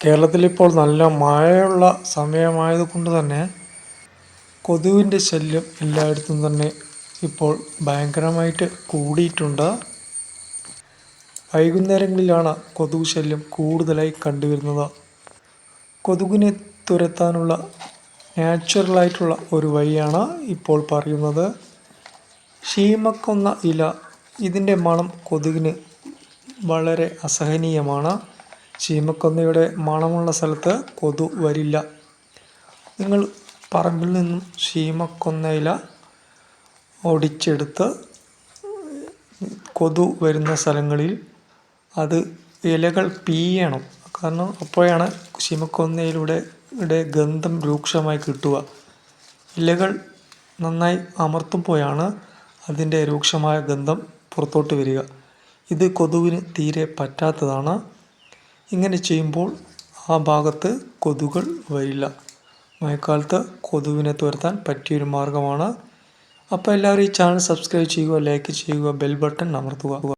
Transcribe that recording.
കേരളത്തിൽ ഇപ്പോൾ നല്ല മഴയുള്ള സമയമായത് കൊണ്ട് തന്നെ കൊതുവിന്റെ ശല്യം എല്ലായിടത്തും തന്നെ ഇപ്പോൾ ഭയങ്കരമായിട്ട് കൂടിയിട്ടുണ്ട്. വൈകുന്നേരങ്ങളിലാണ് കൊതുക് ശല്യം കൂടുതലായി കണ്ടുവരുന്നത്. കൊതുകിനെ തുരത്താനുള്ള നാച്ചുറലായിട്ടുള്ള ഒരു വഴിയാണ് ഇപ്പോൾ പറയുന്നത്. ഷീമക്കൊന്ന ഇല ഇതിന്റെ മണം കൊതുകിന് വളരെ അസഹനീയമാണ്. ചീമക്കൊന്നയുടെ മണമുള്ള സ്ഥലത്ത് കൊതു വരില്ല. നിങ്ങൾ പറമ്പിൽ നിന്നും ചീമക്കൊന്നയില ഒടിച്ചെടുത്ത് കൊതു വരുന്ന സ്ഥലങ്ങളിൽ അത് ഇലകൾ പീയണം. കാരണം അപ്പോഴാണ് ചീമക്കൊന്നയിലൂടെ ഗന്ധം രൂക്ഷമായി കിട്ടുക. ഇലകൾ നന്നായി അമർത്തുമ്പോഴാണ് അതിന്റെ രൂക്ഷമായ ഗന്ധം പുറത്തോട്ട് വരിക. ഇത് കൊതുവിന് തീരെ പറ്റാത്തതാണ്. ഇങ്ങനെ ചെയ്യുമ്പോൾ ആ ഭാഗത്ത് കൊതുകൾ വരില്ല. മഴക്കാലത്ത് കൊതുവിനെ തുരത്താൻ പറ്റിയൊരു മാർഗമാണ് അപ്പോൾ എല്ലാവരും ഈ ചാനൽ സബ്സ്ക്രൈബ് ചെയ്യുക ലൈക്ക് ചെയ്യുക ബെൽ ബട്ടൺ അമർത്തുക.